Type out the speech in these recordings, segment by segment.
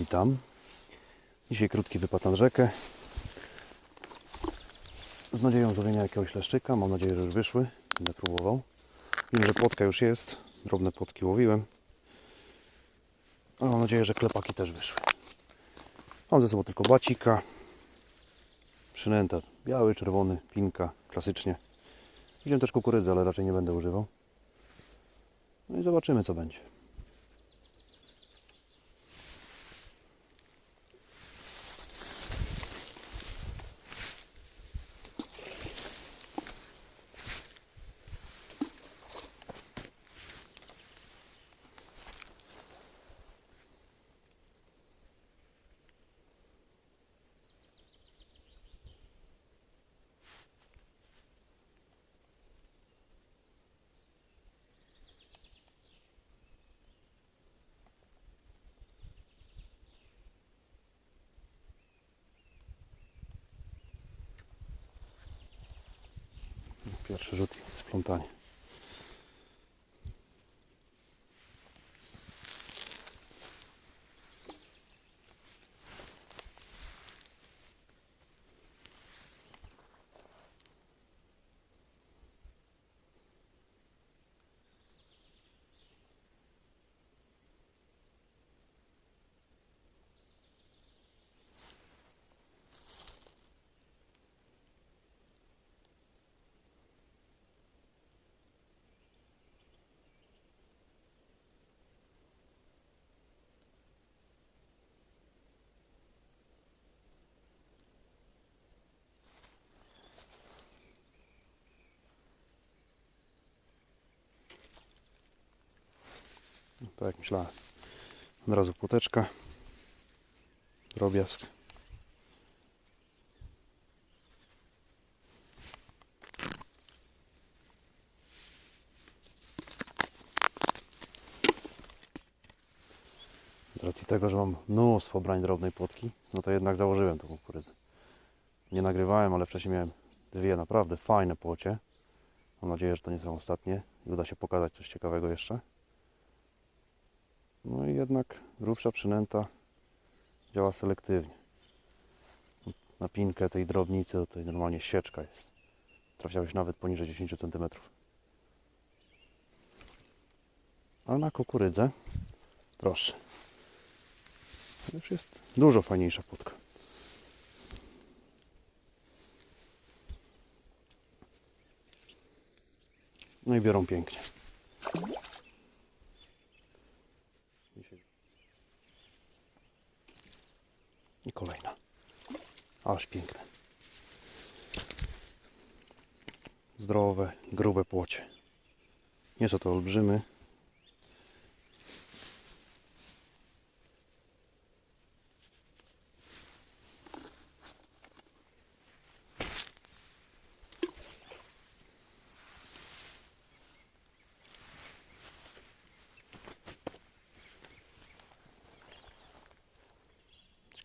Witam. Dzisiaj krótki wypad na rzekę. Z nadzieją złowienia jakiegoś leszczyka. Mam nadzieję, że już wyszły. Będę próbował. Wiem, że płotka już jest. Drobne płotki łowiłem. Ale mam nadzieję, że klepaki też wyszły. Mam ze sobą tylko bacika. Przynęta biały, czerwony, pinka, klasycznie. Wziąłem też kukurydzę, ale raczej nie będę używał. No i zobaczymy co będzie. Pierwszy rzut i splątanie. No, tak jak myślałem. Od razu płoteczka. Drobiazg. Z racji tego, że mam mnóstwo brań drobnej płotki, no to jednak założyłem tą kukurydzę. Nie nagrywałem, ale wcześniej miałem dwie naprawdę fajne płocie. Mam nadzieję, że to nie są ostatnie i uda się pokazać coś ciekawego jeszcze. No i jednak grubsza przynęta działa selektywnie. Na pinkę tej drobnicy tutaj normalnie sieczka jest. Trafiałeś nawet poniżej 10 cm. A na kukurydzę, proszę. Już jest dużo fajniejsza płotka. No i biorą pięknie. I kolejna. Aż piękne. Zdrowe, grube płocie. Nie są to olbrzymy.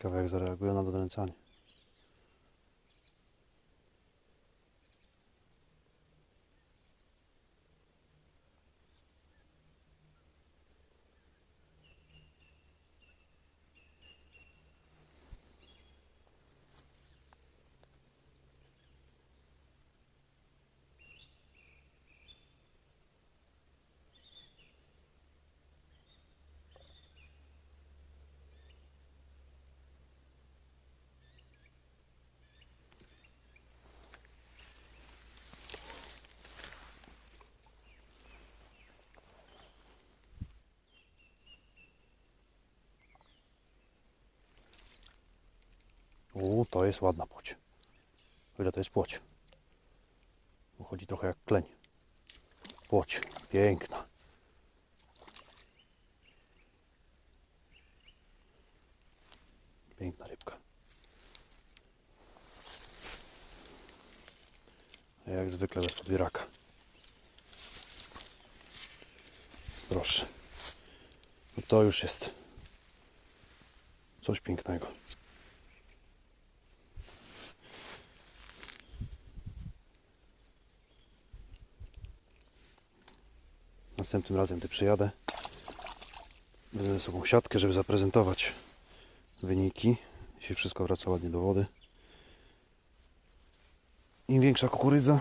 Ciekawe jak zareagują na donęcanie. U, to jest ładna płoć. O ile to jest płoć? Chodzi trochę jak kleń. Płoć, piękna. Piękna rybka. Jak zwykle bez podbieraka. Proszę. No to już jest coś pięknego. Następnym razem, gdy przyjadę, wezmę sobą siatkę, żeby zaprezentować wyniki. Dzisiaj wszystko wraca ładnie do wody. Im większa kukurydza,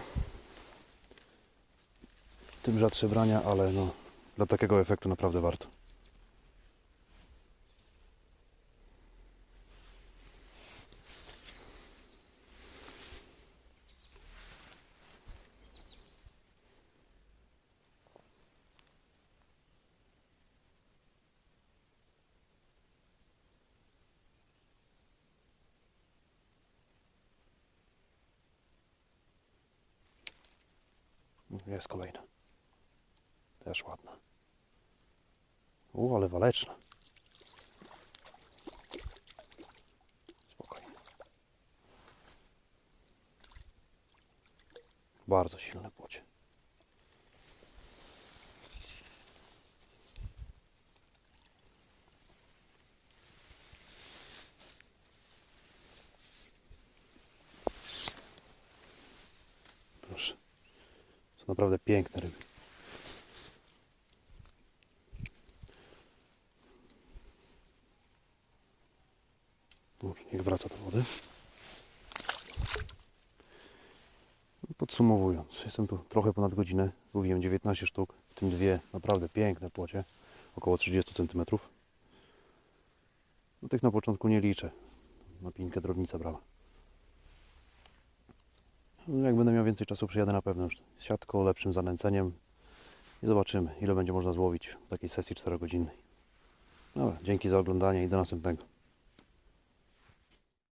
tym rzadsze brania, ale no, dla takiego efektu naprawdę warto. Jest kolejna. Też ładna. U, ale waleczna. Spokojnie. Bardzo silne płocie. Proszę. Naprawdę piękne ryby. Niech wraca do wody. Podsumowując, jestem tu trochę ponad godzinę. Mówiłem 19 sztuk, w tym dwie naprawdę piękne płocie, około 30 cm. No, tych na początku nie liczę. Na pinkę drobnica brała. No, jak będę miał więcej czasu, przyjadę na pewno już z siatką, lepszym zanęceniem i zobaczymy, ile będzie można złowić w takiej sesji 4-godzinnej. Dobra, dzięki za oglądanie i do następnego.